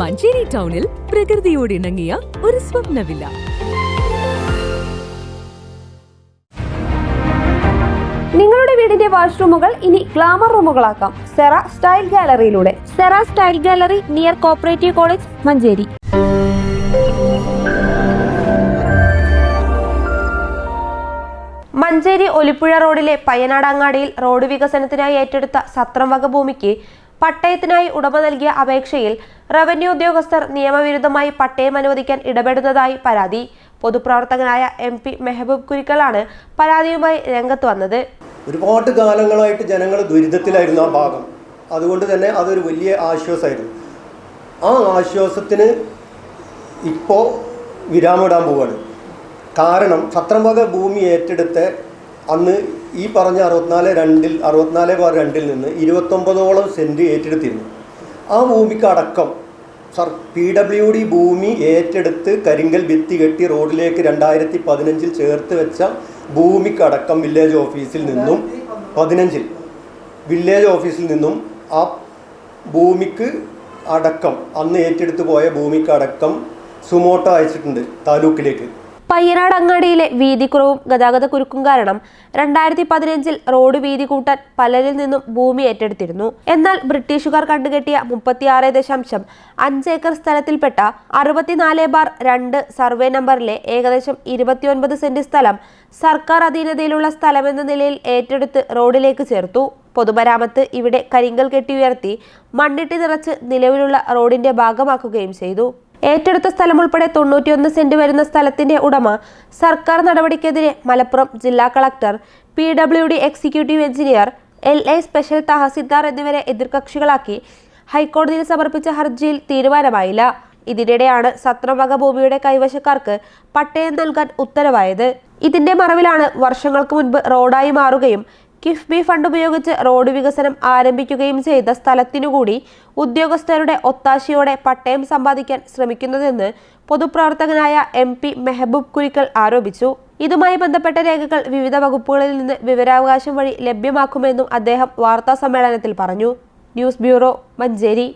മഞ്ചേരി ടൗണിൽ പ്രകൃതിയോട് ഇണങ്ങിയ ഒരു സ്വപ്നവില്ല. നിങ്ങളുടെ വീടിന്റെ വാഷ്റൂമുകൾ ഇനി ഗ്ലാമർ റൂമുകളാക്കാം. Cera style ഗാലറിയിലൂടെ. Cera style gallery near cooperative college Manjeri. Manjeri Olippuzha റോഡിലെ പയ്യനാട് അങ്ങാടിയിൽ റോഡ് വികസനത്തിനായി ഏറ്റെടുത്ത സത്രം വക ഭൂമിക്ക് പട്ടയത്തിനായി ഉടമ നൽകിയ അപേക്ഷയിൽ റവന്യൂ ഉദ്യോഗസ്ഥർ നിയമവിരുദ്ധമായി പട്ടയം അനുവദിക്കാൻ ഇടപെടുന്നതായി പരാതി. പൊതുപ്രവർത്തകനായ എം പി മെഹബൂബ് കുരിക്കലാണ് പരാതിയുമായി രംഗത്ത് വന്നത്. ഒരുപാട് കാലങ്ങളായിട്ട് ജനങ്ങൾ ദുരിതത്തിലായിരുന്നു ആ ഭാഗം. അതുകൊണ്ട് തന്നെ അതൊരു വലിയ ആശ്വാസമായിരുന്നു. ആ ആശ്വാസത്തിന് ഇപ്പോൾ വിരാമിടാൻ പോവുകയാണ് കാരണം സത്രംവക ഭൂമി ഏറ്റെടുത്ത് അന്ന് ഈ പറഞ്ഞ അറുപത്തിനാല് രണ്ടിൽ അറുപത്തിനാല് ബാർ രണ്ടിൽ നിന്ന് ഇരുപത്തൊമ്പതോളം സെന്റ് ഏറ്റെടുത്തിരുന്നു. ആ ഭൂമിക്ക് അടക്കം സർ പി ഡബ്ല്യു ഡി ഭൂമി ഏറ്റെടുത്ത് കരിങ്കൽ ഭിത്തി കെട്ടി റോഡിലേക്ക് രണ്ടായിരത്തി പതിനഞ്ചിൽ ചേർത്ത് വെച്ച ഭൂമിക്കടക്കം വില്ലേജ് ഓഫീസിൽ നിന്നും പതിനഞ്ചിൽ വില്ലേജ് ഓഫീസിൽ നിന്നും ആ ഭൂമിക്ക് അടക്കം അന്ന് ഏറ്റെടുത്ത് പോയ ഭൂമിക്കടക്കം സുമോട്ടോ അയച്ചിട്ടുണ്ട് താലൂക്കിലേക്ക്. പയ്യനാട് അങ്ങാടിയിലെ വീതിക്കുറവും ഗതാഗത കുരുക്കും കാരണം രണ്ടായിരത്തി പതിനഞ്ചിൽ റോഡ് വീതി കൂട്ടാൻ പലരിൽ നിന്നും ഭൂമി ഏറ്റെടുത്തിരുന്നു. എന്നാൽ ബ്രിട്ടീഷുകാർ കണ്ടുകെട്ടിയ മുപ്പത്തിയാറ് ദശാംശം അഞ്ച് ഏക്കർ സ്ഥലത്തിൽപ്പെട്ട അറുപത്തിനാല് ബാർ രണ്ട് സർവേ നമ്പറിലെ ഏകദേശം ഇരുപത്തിയൊൻപത് സെന്റ് സ്ഥലം സർക്കാർ അധീനതയിലുള്ള സ്ഥലമെന്ന നിലയിൽ ഏറ്റെടുത്ത് റോഡിലേക്ക് ചേർത്തു. പൊതുമരാമത്ത് ഇവിടെ കരിങ്കൽ കെട്ടി ഉയർത്തി മണ്ണിട്ട് നിറച്ച് നിലവിലുള്ള റോഡിന്റെ ഭാഗമാക്കുകയും ചെയ്തു. ഏറ്റെടുത്ത സ്ഥലം ഉൾപ്പെടെ തൊണ്ണൂറ്റിയൊന്ന് സെന്റ് വരുന്ന സ്ഥലത്തിന്റെ ഉടമ സർക്കാർ നടപടിക്കെതിരെ മലപ്പുറം ജില്ലാ collector P W D executive engineer L A special tahsildar എന്നിവരെ എതിർകക്ഷികളാക്കി ഹൈക്കോടതിയിൽ സമർപ്പിച്ച ഹർജിയിൽ തീരുമാനമായില്ല. ഇതിനിടെയാണ് സത്രവക ഭൂമിയുടെ കൈവശക്കാർക്ക് പട്ടയം നൽകാൻ ഉത്തരവായത്. ഇതിന്റെ മറവിലാണ് വർഷങ്ങൾക്ക് മുൻപ് റോഡായി മാറുകയും കിഫ്ബി ഫണ്ട് ഉപയോഗിച്ച് റോഡ് വികസനം ആരംഭിക്കുകയും ചെയ്ത സ്ഥലത്തിനുകൂടി ഉദ്യോഗസ്ഥരുടെ ഒത്താശയോടെ പട്ടയം സമ്പാദിക്കാൻ ശ്രമിക്കുന്നതെന്ന് പൊതുപ്രവർത്തകനായ എം പി മെഹബൂബ് കുരിക്കൽ ആരോപിച്ചു. ഇതുമായി ബന്ധപ്പെട്ട രേഖകൾ വിവിധ വകുപ്പുകളിൽ നിന്ന് വിവരാവകാശം വഴി ലഭ്യമാക്കുമെന്നും അദ്ദേഹം വാർത്താ സമ്മേളനത്തിൽ പറഞ്ഞു. News bureau Manjeri.